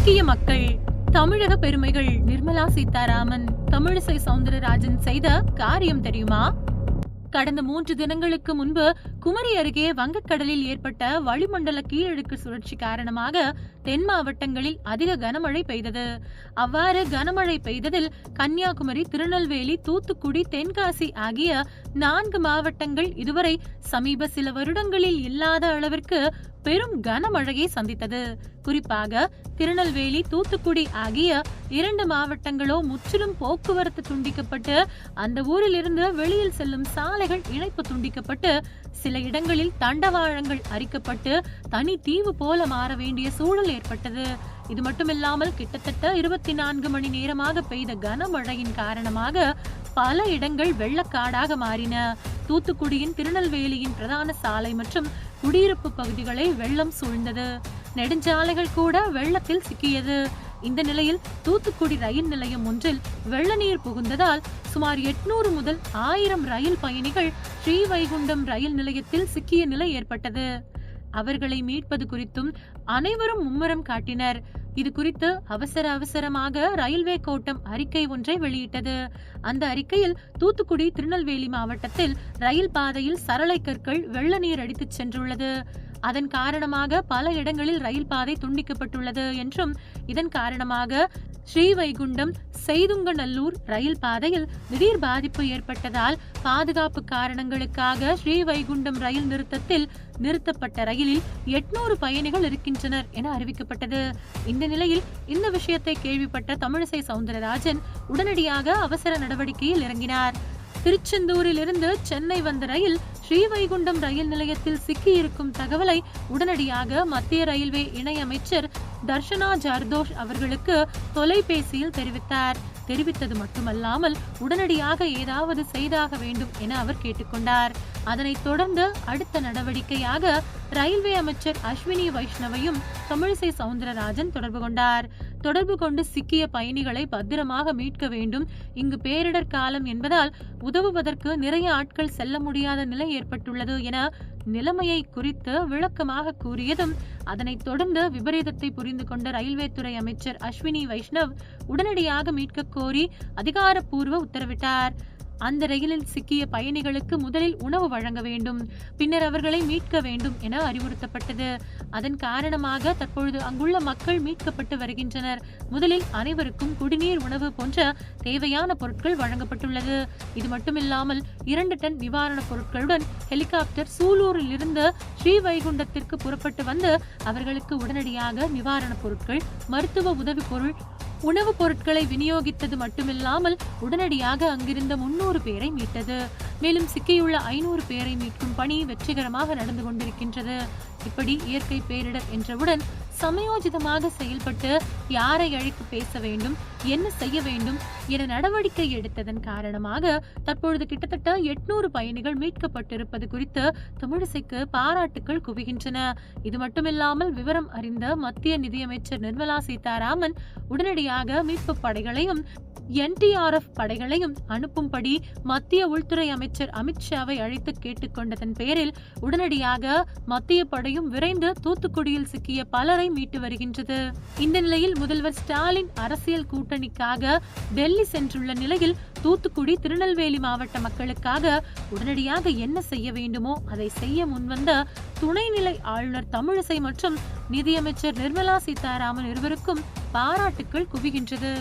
முக்கிய மக்கள் தமிழக பெருமைகள் நிர்மலா சீதாராமன் தமிழிசை சவுந்தரராஜன் செய்த காரியம் தெரியுமா? கடந்த மூன்று தினங்களுக்கு முன்பு குமரி அருகே வங்கக்கடலில் ஏற்பட்ட வளிமண்டல கீழடுக்கு சுழற்சி காரணமாக தென் மாவட்டங்களில் அதிக கனமழை பெய்தது. அவ்வாறு கனமழை பெய்ததில் கன்னியாகுமரி திருநெல்வேலி தூத்துக்குடி தென்காசி ஆகிய நான்கு மாவட்டங்கள் இதுவரை சமீப சில வருடங்களில் இல்லாத அளவிற்கு பெரும் கனமழையை சந்தித்தது. குறிப்பாக திருநெல்வேலி தூத்துக்குடி ஆகிய இரண்டு மாவட்டங்களோ முற்றிலும் போக்குவரத்து துண்டிக்கப்பட்டு அந்த ஊரில் இருந்து வெளியில் செல்லும் சாலைகள் இணைப்பு துண்டிக்கப்பட்டு சில இடங்களில் தண்டவாளங்கள் அரிக்கப்பட்டு தனி தீவு போல மாற வேண்டிய சூழல் ஏற்பட்டது. இது மட்டுமில்லாமல் கிட்டத்தட்ட இருபத்தி நான்கு மணி நேரமாக பெய்த கனமழையின் காரணமாக பல இடங்கள் வெள்ளக்காடாக மாறின. தூத்துக்குடியின் திருநெல்வேலியின் பிரதான சாலை மற்றும் குடியிருப்பு பகுதிகளை வெள்ளம் சூழ்ந்தது. நெடுஞ்சாலைகள் கூட வெள்ளத்தில் சிக்கியது. இந்த நிலையில் தூத்துக்குடி ரயில் நிலையம் ஒன்றில் வெள்ள நீர் புகுந்ததால் சுமார் எட்நூறு முதல் ஆயிரம் ரயில் பயணிகள் ஸ்ரீவைகுண்டம் ரயில் நிலையத்தில் சிக்கிய நிலை ஏற்பட்டது. அவர்களை மீட்பது குறித்தும் அனைவரும் மும்முரம் காட்டினர். இது குறித்து அவசர அவசரமாக ரயில்வே கோட்டம் அறிக்கை ஒன்றை வெளியிட்டது. அந்த அறிக்கையில் தூத்துக்குடி திருநெல்வேலி மாவட்டத்தில் ரயில் பாதையில் சரளை கற்கள் வெள்ள நீர் அடித்துச் சென்றுள்ளது. அதன் காரணமாக பல இடங்களில் ரயில் பாதை துண்டிக்கப்பட்டுள்ளது என்றும் இதன் காரணமாக ஸ்ரீவைகுண்டம் செய்துங்கநல்லூர் ரயில் பாதையில் திடீர் பாதிப்பு ஏற்பட்டதால் பாதுகாப்பு காரணங்களுக்காக ஸ்ரீவைகுண்டம் ரயில் நிறுத்தத்தில் நிறுத்தப்பட்ட ரயிலில் எட்நூறு பயணிகள் இருக்கின்றனர் என அறிவிக்கப்பட்டது. இந்த நிலையில் இந்த விஷயத்தை கேள்விப்பட்ட தமிழிசை சவுந்தரராஜன் உடனடியாக அவசர நடவடிக்கையில் இறங்கினார். திருச்செந்தூரில் இருந்து சென்னை வந்த ரயில் ஸ்ரீவைகுண்டம் ரயில் நிலையத்தில் சிக்கியிருக்கும் தகவலை உடனடியாக மத்திய ரயில்வே இணை அமைச்சர் தர்ஷனா ஜார்தோஷ் அவர்களுக்கு தொலைபேசியில் தெரிவித்தார். தெரிவித்தது மட்டுமல்லாமல் உடனடியாக ஏதாவது செய்தாக வேண்டும் என அவர் கேட்டுக்கொண்டார். அதனைத் தொடர்ந்து அடுத்த நடவடிக்கையாக ரயில்வே அமைச்சர் அஸ்வினி வைஷ்ணவையும் தமிழிசை சவுந்தரராஜன் தொடர்பு கொண்டார். தொடர்பு கொண்டு சிக்கிய பயணிகளை பத்திரமாக மீட்க வேண்டும். இங்கு பேரிடர் காலம் என்பதால் உதவுவதற்கு நிறைய ஆட்கள் செல்ல முடியாத நிலை ஏற்பட்டுள்ளது என நிலைமையை குறித்து விளக்கமாக கூறியதும் அதனைத் தொடர்ந்து விபரீதத்தை புரிந்து கொண்ட ரயில்வே துறை அமைச்சர் அஸ்வினி வைஷ்ணவ் உடனடியாக மீட்க கோரி அதிகாரப்பூர்வ உத்தரவிட்டார். அந்த ரயிலில் சிக்கிய பயணிகளுக்கு முதலில் உணவு வழங்க வேண்டும் பின்னர் அவர்களை மீட்க வேண்டும் என அறிவுறுத்தப்பட்டது. அதன் காரணமாக தற்பொழுது அங்குள்ள மக்கள் மீட்கப்பட்டு வருகின்றனர். முதலில் அனைவருக்கும் குடிநீர் உணவு போன்ற தேவையான பொருட்கள் வழங்கப்பட்டுள்ளது. இது மட்டுமில்லாமல் இரண்டு டன் நிவாரணப் பொருட்களுடன் ஹெலிகாப்டர் சூலூரில் இருந்து ஸ்ரீவைகுண்டத்திற்கு புறப்பட்டு வந்து அவர்களுக்கு உடனடியாக நிவாரணப் பொருட்கள் மருத்துவ உதவி பொருள் உணவுப் பொருட்களை விநியோகித்தது மட்டுமில்லாமல் உடனடியாக அங்கிருந்த முன்னூறு பேரை மீட்டது. மேலும் சிக்கியுள்ள ஐநூறு பேரை மீட்கும் பணி வெற்றிகரமாக நடந்து கொண்டிருக்கின்றது. இப்படி இயற்கை பேரிடர் என்றவுடன் சமயோஜிதமாக செயல்பட்டு யாரை அழைத்து பேச வேண்டும் என்ன செய்ய வேண்டும் என நடவடிக்கை எடுத்ததன் காரணமாக தற்பொழுது கிட்டத்தட்ட எட்நூறு பயணிகள் மீட்கப்பட்டிருப்பது குறித்து தமிழிசைக்கு பாராட்டுக்கள் குவிகின்றன. இது மட்டுமில்லாமல் விவரம் அறிந்த மத்திய நிதியமைச்சர் நிர்மலா சீதாராமன் உடனடியாக மீட்பு படைகளையும் என்டிஆர்எஃப் படைகளையும் அனுப்பும்படி மத்திய உள்துறை அமைச்சர் அமித்ஷாவை அழைத்து கேட்டுக்கொண்டதன் பேரில் உடனடியாக மத்திய படையும் விரைந்து தூத்துக்குடியில் சிக்கிய பலரை மீட்டு வருகின்றது. இந்த நிலையில் முதல்வர் ஸ்டாலின் அரசியல் கூட்டணிக்காக டெல்லி சென்றுள்ள நிலையில் தூத்துக்குடி திருநெல்வேலி மாவட்ட மக்களுக்காக உடனடியாக என்ன செய்ய வேண்டுமோ அதை செய்ய முன்வந்த துணைநிலை ஆளுநர் தமிழிசை மற்றும் நிதியமைச்சர் நிர்மலா சீதாராமன் இருவருக்கும் பாராட்டுக்கள் குவிகின்றது.